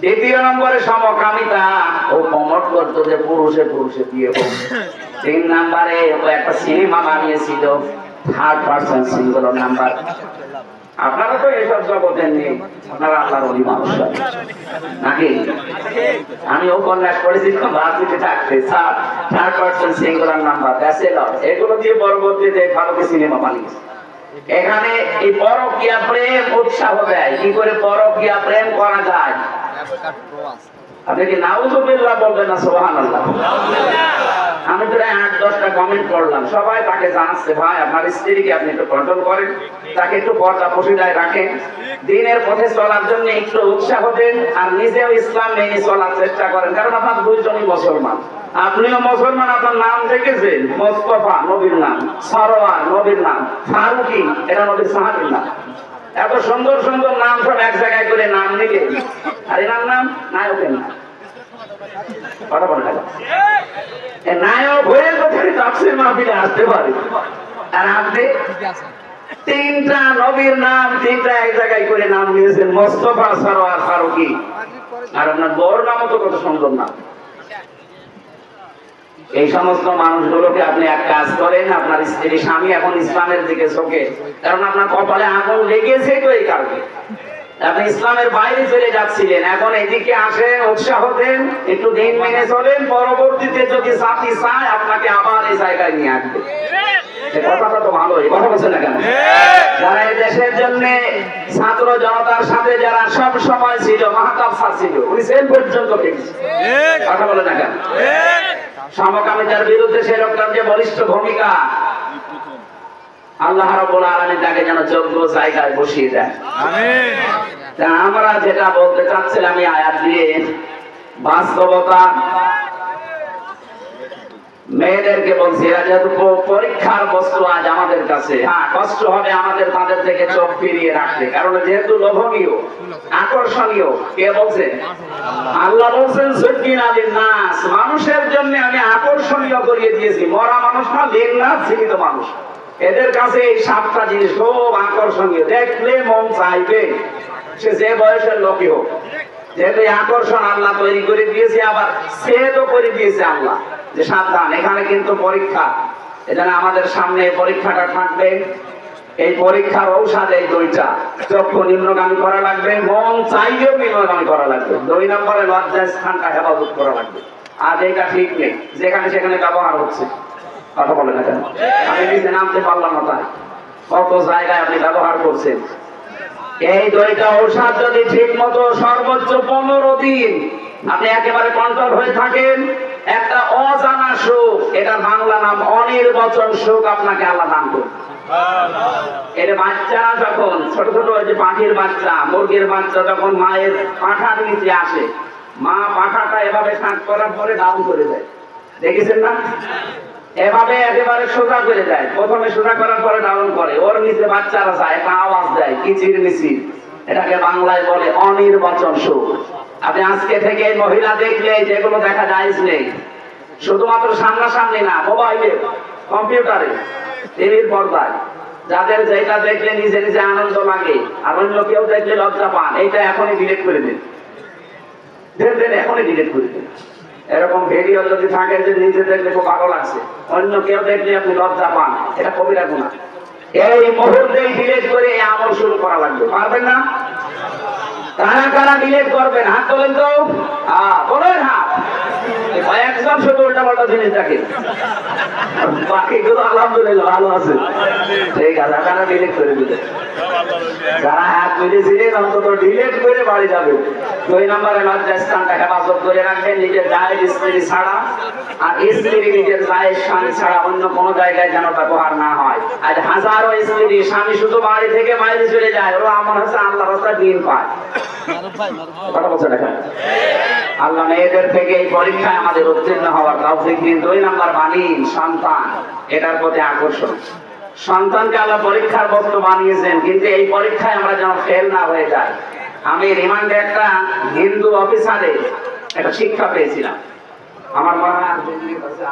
দ্বিতীয় নম্বরে সমকামিতা। ও প্রমোট করতো যে পুরুষে পুরুষে বিয়ে তিন নাম্বারে একটা সিনেমা বানিয়েছিল থার্ড পার্সন সিঙ্গল নাম্বার আপনারা তো এসব জগতের নেই আপনারা আপনার অলি মানুষ। নাকি? আমি উপন্যাস পড়েছি থাকতে। থার্ড পার্সন নাম্বার এগুলো দিয়ে ভারতীয় সিনেমা বানিয়েছে। এখানে এই পরকিয়া প্রেম উৎসাহ দেয়। কি করে পরকিয়া প্রেম করা যায়? আমি আট, দশটা কমেন্ট করলাম। সবাই তাকে জানাচ্ছে, ভাই, আপনার স্ত্রীকে আপনি একটু কন্ট্রোল করেন। তাকে একটু পর্দা রাখেন। দিনের পথে চলার জন্য একটু উৎসাহ দেন আর নিজেও ইসলাম মেনে চলার চেষ্টা করেন। কারণ আপনার দুইজনই মুসলমান। আপনিও মুসলমান, আপনার নাম দেখেছেন? মোস্তফা, নবীর নাম। সরোয়ার, নবীর নাম। ফারুকি, এটা নবীর সাহাবির নাম। এত সুন্দর সুন্দর নাম সব এক জায়গায় করে নাম নিলে নাম কথা বলে নায়ক হয়ে কোথায় তাফসির মাহফিলে আসতে পারে? আর আপনি তিনটা নবীর নাম, তিনটা এক জায়গায় করে নাম নিয়েছেন মোস্তফা সরোয়ার ফারুকি। আর আপনার বড় নামও তো কত সুন্দর নাম। এই সমস্ত মানুষগুলোকে আপনি এক কাজ করেন, আপনার স্ত্রী, স্বামী এখন ইসলামের দিকে চোখে কারণ আপনার কপালে আগুন লেগেছে তো এই কারণে। আপনি ইসলামের বাইরে চলে যাচ্ছিলেন। এখন এদিকে আসে উৎসাহ দেন একটু দিন মেনে চলেন। পরবর্তীতে যদি সাথী চায় আপনাকে আবার এই জায়গায় নিয়ে আসবে। কথাটা তো ভালো কথা বলছে না কেন? যারা এই দেশের জন্য ছাত্র জনতার সাথে যারা সব সময় ছিল মাহাতাব ছিল উনি সেল পর্যন্ত পেয়েছে। কথা বলে না কেন? সমকামিতার বিরুদ্ধে সেরকম যে বলিষ্ঠ ভূমিকা আল্লাহ রাব্বুল আলামিন তাকে যেন যোগ্য জায়গায় বসিয়ে দেয় তা আমরা যেটা বলতে চাচ্ছিলাম এই আয়াত দিয়ে বাস্তবতা মেয়েদেরকে বলছি এরা যেহেতু পরীক্ষার বস্তু আজ আমাদের কাছে হ্যাঁ কষ্ট হবে আমাদের তাদের থেকে চোখ ফিরিয়ে রাখতে। কারণ যেহেতু লোভনীয় আকর্ষণীয় কে বলছে? আল্লাহ বলছেন সুদ্দিন আলীর নাস মানুষের জন্য আমি আকর্ষণীয় করিয়ে দিয়েছি। মরা মানুষ না লিন্নাস জীবিত মানুষ। এদের কাছে এই সাতটা জিনিস খুব আকর্ষণীয়। দেখলে মন চাইবে সে যে বয়সের লোকই হোক। যেহেতু আকর্ষণ আল্লাহ তৈরি করে দিয়েছে, আবার সে তো করে দিয়েছে আল্লাহ যে সাবধান, এখানে কিন্তু পরীক্ষা। এখানে আমাদের সামনে পরীক্ষাটা থাকবে। এই পরীক্ষার ঔষধ এই দুইটা। চক্ষু নিম্নগামী করা লাগবে, মন চাইলেও নিম্নগামী করা লাগবে। দুই নম্বরে লজ্জার স্থানটা হেফাজত করা লাগবে। আর এটা ঠিক নেই, যেখানে সেখানে ব্যবহার হচ্ছে। কথা বলে না কেন? আমি নিজে নামতে পারলাম না তাই। কত জায়গায় আপনি ব্যবহার করছেন? এই দুইটা ঔষধ যদি ঠিক মতো সর্বোচ্চ পনেরো দিন আপনি একেবারে কন্ট্রোল হয়ে থাকেন, একটা অজানা সুখ এটার বাংলা নাম অনির্বচন সুখ আপনাকে আল্লাহ দান করবে এটা বাচ্চা যখন, ছোট ছোট যে পাখির বাচ্চা, মুরগির বাচ্চা যখন মায়ের পাখার নিচে আসে, মা পাখাটা এভাবে শাঁক করার পরে ডাউন করে দেয়। দেখেছেন না? এভাবে একেবারে সোজা করে দেয়। প্রথমে সোজা করার পরে ডাউন করে। ওর নিচে বাচ্চারা যায়, একটা আওয়াজ দেয়, কিচির মিচির। এটাকে বাংলায় বলে অনির্বাচন সুখ আপনি আজকে থেকে মহিলা দেখলে যেগুলো দেখা যায় নেই। শুধুমাত্র সামনাসামনি না, মোবাইলে, কম্পিউটারে, টিভির পর্দায়। যাদের যেটা দেখলে নিজে নিজে আনন্দ লাগে, আর অন্য কেউ দেখলে লজ্জা পান, এইটা এখনই ডিলেট করে দিন। দেন দেন এখনই ডিলেট করে দিন। এরকম ভিডিও যদি থাকে, যে নিজে দেখলে খুব ভালো লাগছে। অন্য কেউ দেখলে আপনি লজ্জা পান, এটা কবিরা গুণা। এই মুহূর্তেই ডিলিট করে এই আমল শুরু করা লাগবে, পারবেন না? কারা কারা ডিলিট করবেন? হাত তোলেন তো। হ্যাঁ বলেন হাত। কয়েকজন শুধু উল্টা পাল্টা জিনিস দেখে। বাকিগুলো আলহামদুলিল্লাহ ভালো আছে। ঠিক আছে আপনারা ডিলিট করে দিলেন যারা হাত তুলেছিলেন অন্তত ডিলেট করে বাড়ি যাবে। দুই নম্বরে লজ্জা স্থানটা হেফাজত করে রাখবেন নিজের গায়ের স্ত্রী ছাড়া। আর স্ত্রী নিজের গায়ের স্বামী ছাড়া অন্য কোনো জায়গায় যেন ব্যবহার না হয়। আজ হাজারো স্ত্রী স্বামী শুধু বাড়ি থেকে বাইরে চলে যায়। ওরা আমার হচ্ছে আল্লাহ রাস্তা দিন পায়। আল্লাহ মেয়েদের থেকে এই পরীক্ষায় আমাদের উত্তীর্ণ হওয়ার দিন। দুই সন্তান। এটার প্রতি আকর্ষণ। সন্তানকে আল্লাহ পরীক্ষার বস্তু বানিয়েছেন, কিন্তু এই পরীক্ষায় আমরা যেন ফেল না হয়ে যাই। আমি রিমান্ডে একটা হিন্দু অফিসারে একটা শিক্ষা পেয়েছিলাম। আমার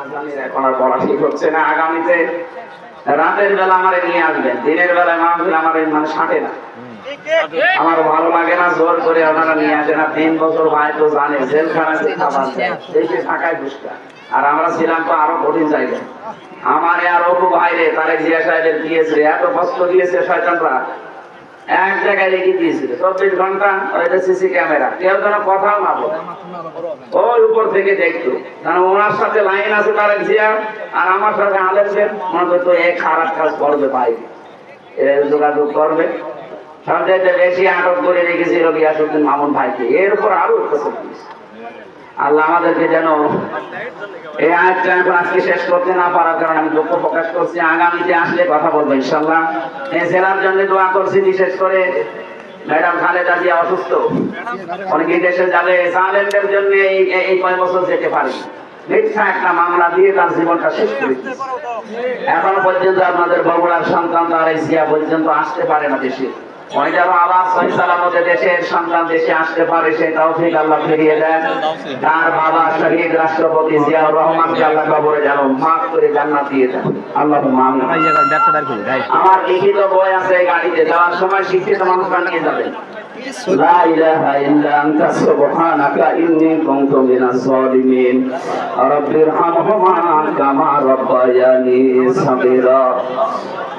আজানের এখন আর বলা ঠিক হচ্ছে না। আগামীতে রাতের বেলা আমারে নিয়ে আসবেন, দিনের বেলায় মাহফিল আমার মানে সাঁটে না। আমার ভালো লাগে না জোর করে আপনারা নিয়ে আসেন না। তিন বছর ভাই তো জানে জেলখানা দেশে থাকায় দুষ্টা। আর আমরা ছিলাম তো আরও কঠিন জায়গায়। আমার আর অপু ভাইরে তারে জিয়া সাহেবের দিয়েছে এত কষ্ট দিয়েছে শয়তানরা। এক জায়গায় দিয়েছিল। চব্বিশ ঘণ্টা সিসি ক্যামেরা। কেউ যেন না বলে। ওর উপর থেকে দেখতো। কারণ ওনার সাথে লাইন আছে তার জিয়া, আর আমার সাথে আলেছেন মনে খারাপ কাজ করবে ভাই। যোগাযোগ করবে। বেশি আটক করে রেখেছিল গিয়াসুদ্দিন মামুন ভাইকে। এর উপর আরও উপস্থিত। আল্লাহ আমাদেরকে যেন এই আয়াতটা এখন আজকে শেষ করতে না পারার কারণে আমি দুঃখ প্রকাশ করছি। আগামীতে আসলে কথা বলব ইনশাল্লাহ এই জেলার জন্য দোয়া করছি, বিশেষ করে ম্যাডাম খালেদা জিয়া অসুস্থ। অনেকে দেশে যাবে সালেনদের জন্য এই কয় বছর যেতে পারি একটা মামলা দিয়ে তার জীবনটা শেষ করে। এখনও পর্যন্ত আপনাদের বগুড়ার সন্তান তার জিয়া পর্যন্ত আসতে পারে না দেশে। ওই যেন আবার সহি সালামতে দেশের সন্তান দেশে আসতে পারে সেই তৌফিক আল্লাহ ফিরিয়ে দেন তার বাবা শহীদ রাষ্ট্রপতি জিয়াউর রহমানকে আল্লাহ কবরে যেন মাফ করে জান্নাত দিয়ে দেন আল্লাহ আমিন আমার লিখিত বই আছে এই গাড়িতে যাওয়ার সময় শিক্ষিত মানুষ নিয়ে যাবেন لا إله إلا أنت سبحانك إني كنت من الظالمين رب ارحمهما كما ربياني صغيرا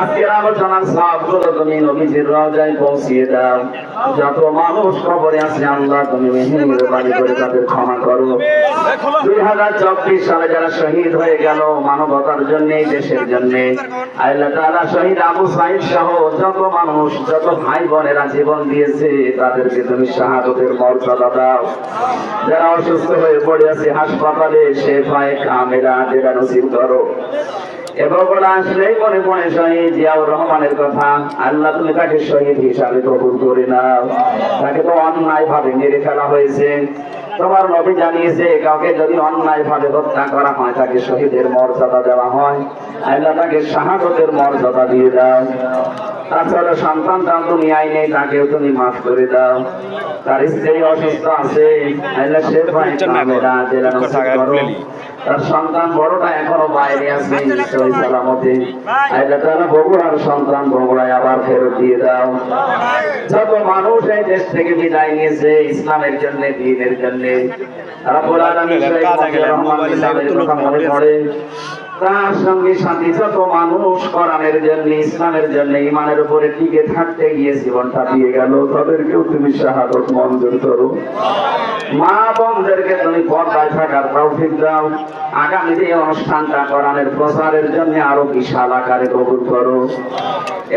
আজকের আলোচনার সবগুলো তুমি নবীজির রজায় পৌঁছিয়ে দাও। যত মানুষ খবরে আছে, আল্লাহ তুমি মেহেরবানি করে তাদের ক্ষমা করো। দুই হাজার চব্বিশ সালে যারা শহীদ হয়ে গেল মানবতার জন্য, দেশের জন্য, আল্লাহ তারা শহীদ আবু সাইদ সহ যত মানুষ, যত ভাই বোনেরা জীবন দিয়েছে, তাদেরকে তুমি শাহাদতের মর্যাদা দাও। যারা অসুস্থ হয়ে পড়ে আছে, হাসপাতালে সে ভাই কামেরা যেটা নসিব করো। এবং বলে আসলেই মনে মনে শহীদ জিয়াউর রহমানের কথা, আল্লাহ তুমি তাকে শহীদ হিসাবে কবুল করে নাও। তাকে তো অন্যায় ভাবে মেরে ফেলা হয়েছে। তোমার নবী জানিয়েছে, কাউকে যদি অন্যায় ভাবে হত্যা করা হয়, তাকে শহীদের মর্যাদা দেওয়া হয়। আল্লাহ তাকে শাহাদতের মর্যাদা দিয়ে দাও। তাছাড়া সন্তান তার তুমি আইনে তাকেও তুমি মাফ করে দাও। তার স্ত্রী অসুস্থ আছে সে তার সন্তান বড়টা এখনও বাইরে আছে সালামতে। আল্লাহ তাআলা বগুড়ার সন্তান বগুড়ায় আবার ফেরত দিয়ে দাও। যত মানুষ এই দেশ থেকে বিদায় নিয়েছে ইসলামের জন্য দিনের জন্য রহমান ইসলামের কথা মনে পড়ে। তার সঙ্গে সাথী যত মানুষ কোরআনের জন্য, ইসলামের জন্য ইমানের উপরে টিকে থাকতে গিয়ে জীবনটা দিয়ে গেল। তাদেরকেও তুমি শাহাদত মঞ্জুর করো। মা বোনদেরকে তুমি পর্দায় থাকার তৌফিক দাও। আগামী যে অনুষ্ঠানটা কোরআনের প্রচারের জন্য আরও বিশাল আকারে কবুল করো।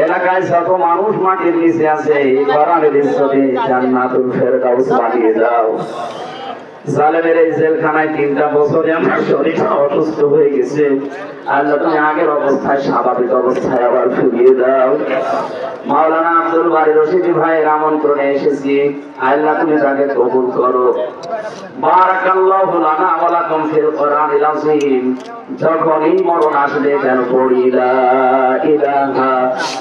এলাকায় যত মানুষ মাটির নিচে আছে, এই কোরআনের ইজ্জতে জান্নাতুল ফেরদাউস বানিয়ে দাও। জালেমের এই জেলখানায় তিনটা বছরে আমার শরীরটা অসুস্থ হয়ে গেছে। আল্লাহ, তুমি আগের অবস্থায়, স্বাভাবিক অবস্থায় আবার ফিরিয়ে দাও। মাওলানা আব্দুল বাড়ি রশিদি ভাইয়ের আমন্ত্রণে এসেছি। আল্লাহ, তুমি তাকে কবুল করো। বারাকাল্লাহু লানা ওয়া লাকুম ফিল কোরআনিল আযীম। যখনই মরণ আসবে, যেন পড়ি লা ইলাহা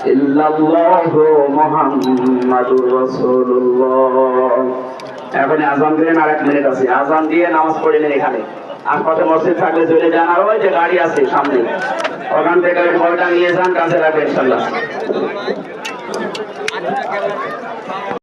ইল্লাল্লাহু মুহাম্মাদুর রাসূলুল্লাহ। এখন আজান দিলেন আর এক মিনিট আছে। আজান দিয়ে নামাজ পড়ে পড়িলেন এখানে। আর কত মসজিদ থাকলে চলে যান। আর ওই যে গাড়ি আছে সামনে। ওখান থেকে ফলটা নিয়ে যান কাছে রাখবে ইনশাল্লাহ।